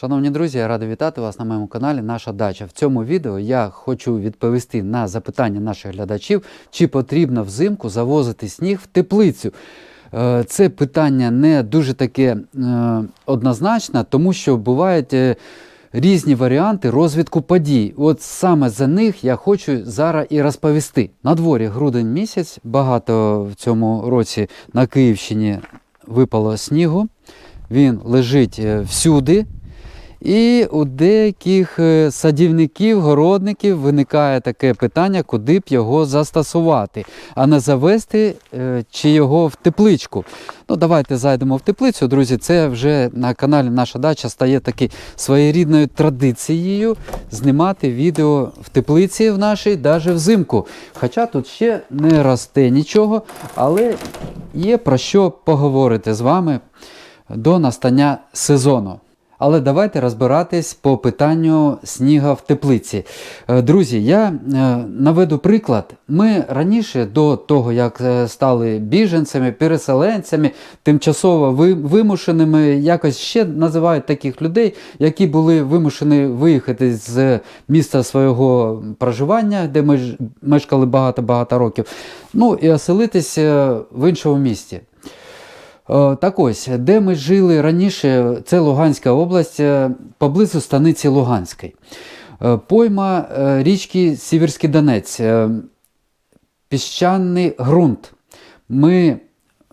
Шановні друзі, я радий вітати вас на моєму каналі Наша дача. В цьому відео я хочу відповісти на запитання наших глядачів, чи потрібно взимку завозити сніг в теплицю. Е, Це питання не дуже таке е, однозначне, тому що бувають е, різні варіанти розвитку подій. От саме за них я хочу зараз і розповісти. На дворі грудень місяць, багато в цьому році на Київщині випало снігу. Він лежить всюди. І у деяких е, садівників, городників виникає таке питання, куди б його застосувати, а не завести е, чи його в тепличку. Ну, давайте зайдемо в теплицю, друзі. Це вже на каналі Наша дача стає таки своєрідною традицією знімати відео в теплиці в нашій, навіть взимку. Хоча тут ще не росте нічого, але є про що поговорити з вами до настання сезону. Але давайте розбиратись по питанню сніга в теплиці. Е, Друзі, я е, наведу приклад. Ми раніше, до того, як е, стали біженцями, переселенцями, тимчасово вимушеними, якось ще називають таких людей, які були вимушені виїхати з міста свого проживання, де ми мешкали багато-багато років, ну і оселитись е, в іншому місті. Е, Так ось, де ми жили раніше, це Луганська область, е, поблизу станиці Луганської. Е, Пойма річки Сіверський Донець, піщаний ґрунт. Ми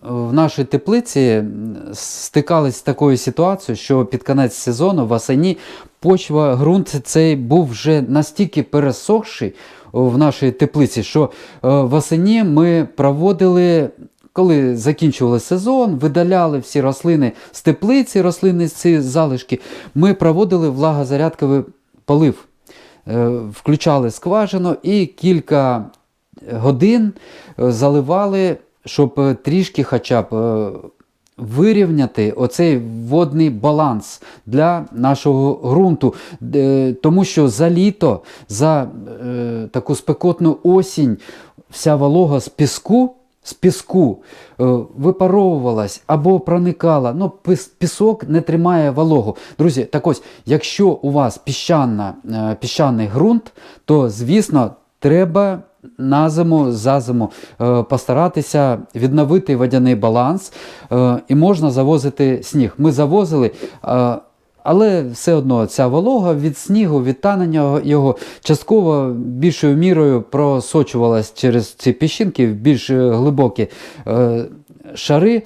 в нашій теплиці м, стикались з такою ситуацією, що під кінець сезону, восені, почва, ґрунт цей був вже настільки пересохший в нашій теплиці, що е, восені ми проводили коли закінчували сезон, видаляли всі рослини з теплиці, рослини ці залишки, ми проводили влагозарядковий полив. Е, Включали скважину і кілька годин е, заливали, щоб е, трішки хоча б вирівняти оцей водний баланс для нашого ґрунту. Тому що за літо, за таку спекотну осінь, вся волога з піску з піску е, випаровувалась або проникала. Ну, пісок не тримає вологу. Друзі, так ось, якщо у вас піщана, е, піщаний ґрунт, то звісно треба на зиму, за зиму е, постаратися відновити водяний баланс і можна завозити сніг. Ми завозили. Але все одно ця волога від снігу, від танення його частково більшою мірою просочувалась через ці піщинки в більш е, глибокі е, шари.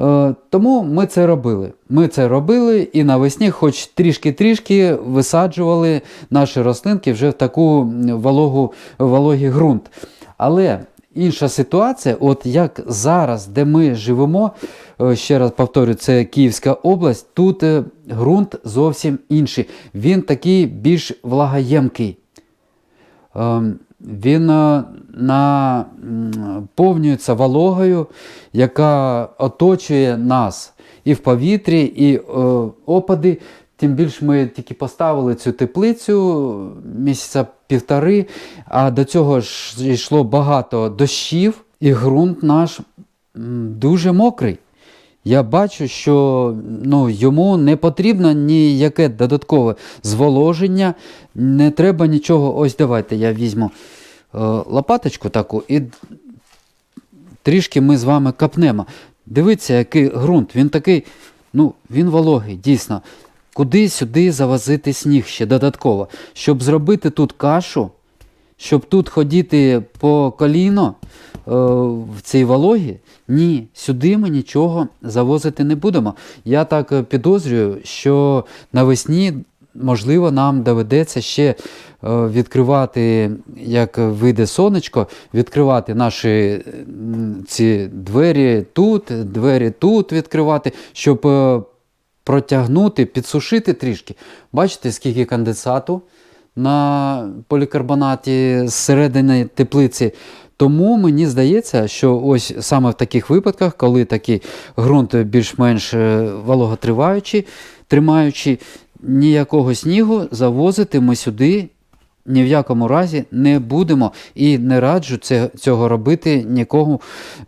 Е, тому ми це робили. Ми це робили і навесні, хоч трішки-трішки висаджували наші рослинки вже в таку вологу, вологий ґрунт. Але інша ситуація, от як зараз, де ми живемо, е, ще раз повторю, це Київська область, тут е, ґрунт зовсім інший. Він такий більш влагоємкий. Ем, Він е, наповнюється вологою, яка оточує нас і в повітрі, і опади. Тим більше ми тільки поставили цю теплицю місяця півтори, а до цього ж йшло багато дощів, і ґрунт наш дуже мокрий. Я бачу, що ну, йому не потрібно ніяке додаткове зволоження, не треба нічого. Ось давайте я візьму е, лопаточку таку і трішки ми з вами капнемо. Дивіться, який ґрунт. Він такий, ну, він вологий, дійсно. Куди сюди завозити сніг ще додатково? Щоб зробити тут кашу, щоб тут ходіти по коліно е, в цій вологі, ні, сюди ми нічого завозити не будемо. Я так е, підозрюю, що навесні, можливо, нам доведеться ще е, відкривати, як вийде сонечко, відкривати наші ці двері тут, двері тут відкривати, щоб е, протягнути, підсушити трішки. Бачите, скільки конденсату на полікарбонаті зсередини теплиці. Тому мені здається, що ось саме в таких випадках, коли такий ґрунт більш-менш е, вологотриваючий, тримаючий, ніякого снігу завозити ми сюди ні в якому разі не будемо і не раджу цього робити нікому,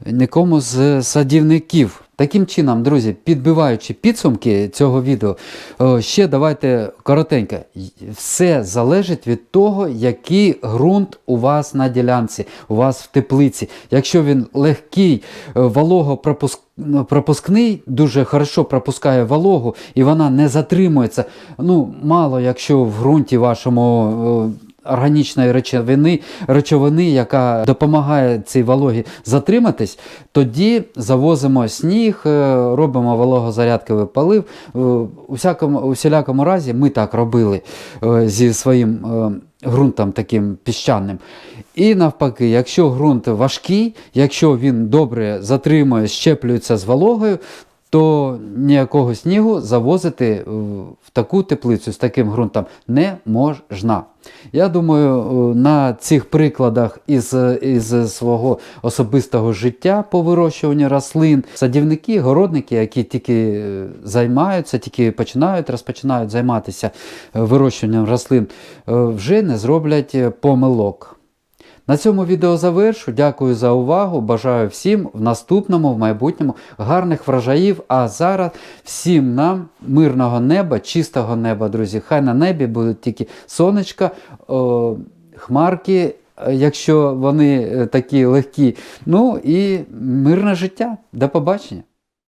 нікому з садівників. Таким чином, друзі, підбиваючи підсумки цього відео, ще давайте коротенько. Все залежить від того, який ґрунт у вас на ділянці, у вас в теплиці. Якщо він легкий, е, вологопропускний, дуже хорошо пропускає вологу і вона не затримується. Ну, мало якщо в ґрунті вашому. Органічної речовини, речовини, яка допомагає цій вологі затриматись, тоді завозимо сніг, е, робимо вологозарядковий полив. Е, У всякому, у всілякому разі ми так робили е, зі своїм ґрунтом таким піщаним. І навпаки, якщо ґрунт важкий, якщо він добре затримує, щеплюється з вологою, то ніякого снігу завозити в таку теплицю з таким ґрунтом не можна. Я думаю, е, на цих прикладах із, із свого особистого життя по вирощуванню рослин, садівники, городники, які тільки е, займаються, тільки починають, розпочинають займатися е, вирощуванням рослин, вже не зроблять помилок. На цьому відео завершу. Дякую за увагу. Бажаю всім в наступному, в майбутньому гарних врожаїв. А зараз всім нам мирного неба, чистого неба, друзі. Хай на небі будуть тільки сонечка, о, хмарки, е, якщо вони е, такі легкі. Ну і мирне життя. До побачення.